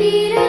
Peter.